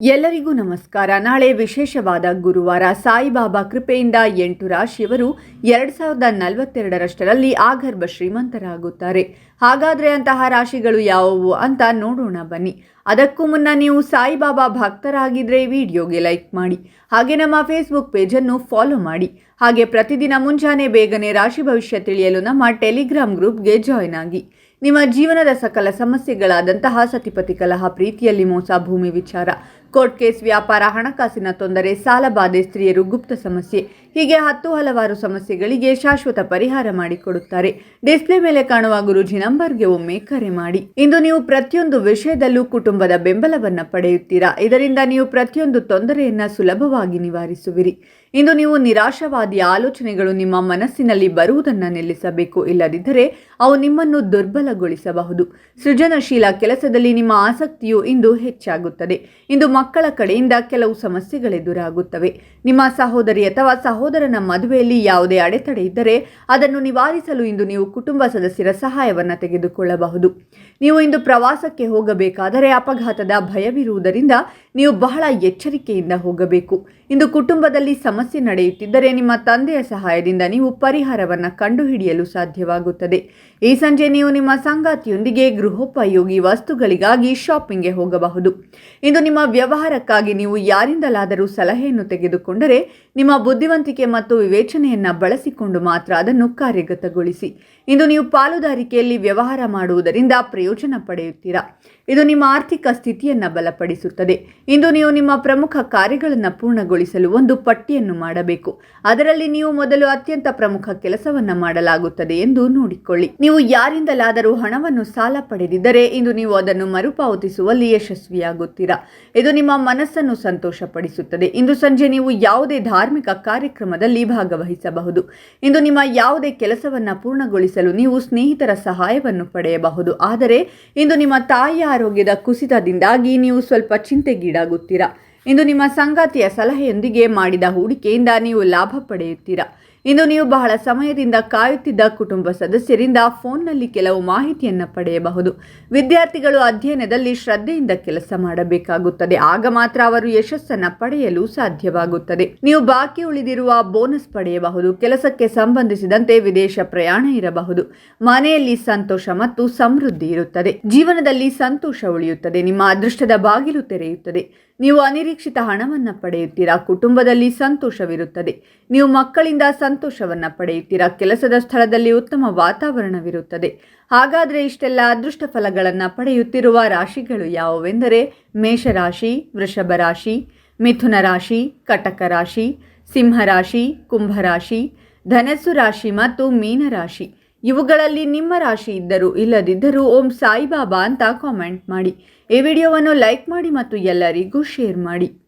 ಎಲ್ಲರಿಗೂ ನಮಸ್ಕಾರ. ನಾಳೆ ವಿಶೇಷವಾದ ಗುರುವಾರ ಸಾಯಿಬಾಬಾ ಕೃಪೆಯಿಂದ ಎಂಟು ರಾಶಿಯವರು ಎರಡ್ ಸಾವಿರದ ನಲವತ್ತೆರಡರಷ್ಟರಲ್ಲಿ ಆಗರ್ಭ ಶ್ರೀಮಂತರಾಗುತ್ತಾರೆ. ಹಾಗಾದ್ರೆ ಅಂತಹ ರಾಶಿಗಳು ಯಾವುವು ಅಂತ ನೋಡೋಣ ಬನ್ನಿ. ಅದಕ್ಕೂ ಮುನ್ನ ನೀವು ಸಾಯಿಬಾಬಾ ಭಕ್ತರಾಗಿದ್ರೆ ಈ ವಿಡಿಯೋಗೆ ಲೈಕ್ ಮಾಡಿ. ಹಾಗೆ ನಮ್ಮ ಫೇಸ್ಬುಕ್ ಪೇಜನ್ನು ಫಾಲೋ ಮಾಡಿ. ಹಾಗೆ ಪ್ರತಿದಿನ ಮುಂಜಾನೆ ಬೇಗನೆ ರಾಶಿ ಭವಿಷ್ಯ ತಿಳಿಯಲು ನಮ್ಮ ಟೆಲಿಗ್ರಾಮ್ ಗ್ರೂಪ್ಗೆ ಜಾಯ್ನ್ ಆಗಿ. ನಿಮ್ಮ ಜೀವನದ ಸಕಲ ಸಮಸ್ಯೆಗಳಾದಂತಹ ಸತಿಪತಿ ಕಲಹ, ಪ್ರೀತಿಯಲ್ಲಿ ಮೋಸ, ಭೂಮಿ ವಿಚಾರ, ಕೋರ್ಟ್ ಕೇಸ್, ವ್ಯಾಪಾರ, ಹಣಕಾಸಿನ ತೊಂದರೆ ಸಾಲಬಾಧೆ ಸ್ತ್ರೀಯರು ಗುಪ್ತ ಸಮಸ್ಯೆ, ಹೀಗೆ ಹತ್ತು ಹಲವಾರು ಸಮಸ್ಯೆಗಳಿಗೆ ಶಾಶ್ವತ ಪರಿಹಾರ ಮಾಡಿಕೊಡುತ್ತಾರೆ. ಡಿಸ್ಪ್ಲೇ ಮೇಲೆ ಕಾಣುವ ಗುರುಜಿ ನಂಬರ್ಗೆ ಒಮ್ಮೆ ಕರೆ ಮಾಡಿ. ಇಂದು ನೀವು ಪ್ರತಿಯೊಂದು ವಿಷಯದಲ್ಲೂ ಕುಟುಂಬದ ಬೆಂಬಲವನ್ನು ಪಡೆಯುತ್ತೀರಾ? ಇದರಿಂದ ನೀವು ಪ್ರತಿಯೊಂದು ತೊಂದರೆಯನ್ನ ಸುಲಭವಾಗಿ ನಿವಾರಿಸುವಿರಿ. ಇಂದು ನೀವು ನಿರಾಶಾವಾದಿ ಆಲೋಚನೆಗಳು ನಿಮ್ಮ ಮನಸ್ಸಿನಲ್ಲಿ ಬರುವುದನ್ನು ನಿಲ್ಲಿಸಬೇಕು. ಇಲ್ಲದಿದ್ದರೆ ಅವು ನಿಮ್ಮನ್ನು ದುರ್ಬಲಗೊಳಿಸಬಹುದು. ಸೃಜನಶೀಲ ಕೆಲಸದಲ್ಲಿ ನಿಮ್ಮ ಆಸಕ್ತಿಯು ಇಂದು ಹೆಚ್ಚಾಗುತ್ತದೆ. ಇಂದು ಮಕ್ಕಳ ಕಡೆಯಿಂದ ಕೆಲವು ಸಮಸ್ಯೆಗಳೆದುರಾಗುತ್ತವೆ ನಿಮ್ಮ ಸಹೋದರಿ ಅಥವಾ ಸಹೋದರನ ಮದುವೆಯಲ್ಲಿ ಯಾವುದೇ ಅಡೆತಡೆ ಇದ್ದರೆ ಅದನ್ನು ನಿವಾರಿಸಲು ಇಂದು ನೀವು ಕುಟುಂಬ ಸದಸ್ಯರ ಸಹಾಯವನ್ನು ತೆಗೆದುಕೊಳ್ಳಬಹುದು. ನೀವು ಇಂದು ಪ್ರವಾಸಕ್ಕೆ ಹೋಗಬೇಕಾದರೆ ಅಪಘಾತದ ಭಯವಿರುವುದರಿಂದ ನೀವು ಬಹಳ ಎಚ್ಚರಿಕೆಯಿಂದ ಹೋಗಬೇಕು. ಇಂದು ಕುಟುಂಬದಲ್ಲಿ ಸಮಸ್ಯೆ ನಡೆಯುತ್ತಿದ್ದರೆ ನಿಮ್ಮ ತಂದೆಯ ಸಹಾಯದಿಂದ ನೀವು ಪರಿಹಾರವನ್ನು ಕಂಡುಹಿಡಿಯಲು ಸಾಧ್ಯವಾಗುತ್ತದೆ. ಈ ಸಂಜೆ ನೀವು ನಿಮ್ಮ ಸಂಗಾತಿಯೊಂದಿಗೆ ಗೃಹೋಪಯೋಗಿ ವಸ್ತುಗಳಿಗಾಗಿ ಶಾಪಿಂಗ್ಗೆ ಹೋಗಬಹುದು. ಇಂದು ನಿಮ್ಮ ವ್ಯವಹಾರಕ್ಕಾಗಿ ನೀವು ಯಾರಿಂದಲಾದರೂ ಸಲಹೆಯನ್ನು ತೆಗೆದುಕೊಂಡರೆ ನಿಮ್ಮ ಬುದ್ಧಿವಂತಿಕೆ ಮತ್ತು ವಿವೇಚನೆಯನ್ನು ಬಳಸಿಕೊಂಡು ಮಾತ್ರ ಅದನ್ನು ಕಾರ್ಯಗತಗೊಳಿಸಿ. ಇಂದು ನೀವು ಪಾಲುದಾರಿಕೆಯಲ್ಲಿ ವ್ಯವಹಾರ ಮಾಡುವುದರಿಂದ ಪ್ರಯೋಜನ ಪಡೆಯುತ್ತೀರಾ? ಇದು ನಿಮ್ಮ ಆರ್ಥಿಕ ಸ್ಥಿತಿಯನ್ನು ಬಲಪಡಿಸುತ್ತದೆ. ಇಂದು ನೀವು ನಿಮ್ಮ ಪ್ರಮುಖ ಕಾರ್ಯಗಳನ್ನು ಪೂರ್ಣಗೊಳಿಸಲು ಒಂದು ಪಟ್ಟಿಯನ್ನು ಮಾಡಬೇಕು. ಅದರಲ್ಲಿ ನೀವು ಮೊದಲು ಅತ್ಯಂತ ಪ್ರಮುಖ ಕೆಲಸವನ್ನು ಮಾಡಲಾಗುತ್ತದೆ ಎಂದು ನೋಡಿಕೊಳ್ಳಿ. ನೀವು ಯಾರಿಂದಲಾದರೂ ಹಣವನ್ನು ಸಾಲ ಪಡೆದಿದ್ದರೆ ಇಂದು ನೀವು ಅದನ್ನು ಮರುಪಾವತಿಸುವಲ್ಲಿ ಯಶಸ್ವಿಯಾಗುತ್ತೀರಾ? ಇದು ನಿಮ್ಮ ಮನಸ್ಸನ್ನು ಸಂತೋಷಪಡಿಸುತ್ತದೆ. ಇಂದು ಸಂಜೆ ನೀವು ಯಾವುದೇ ಧಾರ್ಮಿಕ ಕಾರ್ಯಕ್ರಮದಲ್ಲಿ ಭಾಗವಹಿಸಬಹುದು. ಇಂದು ನಿಮ್ಮ ಯಾವುದೇ ಕೆಲಸವನ್ನು ಪೂರ್ಣಗೊಳಿಸಲು ನೀವು ಸ್ನೇಹಿತರ ಸಹಾಯವನ್ನು ಪಡೆಯಬಹುದು. ಆದರೆ ಇಂದು ನಿಮ್ಮ ತಾಯಿಯ ಆರೋಗ್ಯದ ಕುಸಿತದಿಂದಾಗಿ ನೀವು ಸ್ವಲ್ಪ ಚಿಂತೆಗೀಡಾಗುತ್ತೀರಾ? ಇಂದು ನಿಮ್ಮ ಸಂಗಾತಿಯ ಸಲಹೆಯೊಂದಿಗೆ ಮಾಡಿದ ಹೂಡಿಕೆಯಿಂದ ನೀವು ಲಾಭ ಪಡೆಯುತ್ತೀರಾ? ಇಂದು ನೀವು ಬಹಳ ಸಮಯದಿಂದ ಕಾಯುತ್ತಿದ್ದ ಕುಟುಂಬ ಸದಸ್ಯರಿಂದ ಫೋನ್ನಲ್ಲಿ ಕೆಲವು ಮಾಹಿತಿಯನ್ನು ಪಡೆಯಬಹುದು. ವಿದ್ಯಾರ್ಥಿಗಳು ಅಧ್ಯಯನದಲ್ಲಿ ಶ್ರದ್ಧೆಯಿಂದ ಕೆಲಸ ಮಾಡಬೇಕಾಗುತ್ತದೆ. ಆಗ ಮಾತ್ರ ಅವರು ಯಶಸ್ಸನ್ನು ಪಡೆಯಲು ಸಾಧ್ಯವಾಗುತ್ತದೆ. ನೀವು ಬಾಕಿ ಉಳಿದಿರುವ ಬೋನಸ್ ಪಡೆಯಬಹುದು. ಕೆಲಸಕ್ಕೆ ಸಂಬಂಧಿಸಿದಂತೆ ವಿದೇಶ ಪ್ರಯಾಣ ಇರಬಹುದು. ಮನೆಯಲ್ಲಿ ಸಂತೋಷ ಮತ್ತು ಸಮೃದ್ಧಿ ಇರುತ್ತದೆ. ಜೀವನದಲ್ಲಿ ಸಂತೋಷ ಉಳಿಯುತ್ತದೆ. ನಿಮ್ಮ ಅದೃಷ್ಟದ ಬಾಗಿಲು ತೆರೆಯುತ್ತದೆ. ನೀವು ಅನಿರೀಕ್ಷಿತ ಹಣವನ್ನು ಪಡೆಯುತ್ತೀರಾ? ಕುಟುಂಬದಲ್ಲಿ ಸಂತೋಷವಿರುತ್ತದೆ. ನೀವು ಮಕ್ಕಳಿಂದ ಸಂತೋಷವನ್ನು ಪಡೆಯುತ್ತೀರಾ? ಕೆಲಸದ ಸ್ಥಳದಲ್ಲಿ ಉತ್ತಮ ವಾತಾವರಣವಿರುತ್ತದೆ. ಹಾಗಾದರೆ ಇಷ್ಟೆಲ್ಲ ಅದೃಷ್ಟ ಫಲಗಳನ್ನು ಪಡೆಯುತ್ತಿರುವ ರಾಶಿಗಳು ಯಾವುವೆಂದರೆ ಮೇಷರಾಶಿ, ವೃಷಭ ರಾಶಿ, ಮಿಥುನ ರಾಶಿ, ಕಟಕ ರಾಶಿ ಸಿಂಹರಾಶಿ ಕುಂಭರಾಶಿ ಧನಸ್ಸು ರಾಶಿ ಮತ್ತು ಮೀನರಾಶಿ ಇವುಗಳಲ್ಲಿ ನಿಮ್ಮ ರಾಶಿ ಇದ್ದರೂ ಇಲ್ಲದಿದ್ದರೂ ಓಂ ಸಾಯಿಬಾಬಾ ಅಂತ ಕಾಮೆಂಟ್ ಮಾಡಿ. ಈ ವಿಡಿಯೋವನ್ನು ಲೈಕ್ ಮಾಡಿ ಮತ್ತು ಎಲ್ಲರಿಗೂ ಶೇರ್ ಮಾಡಿ.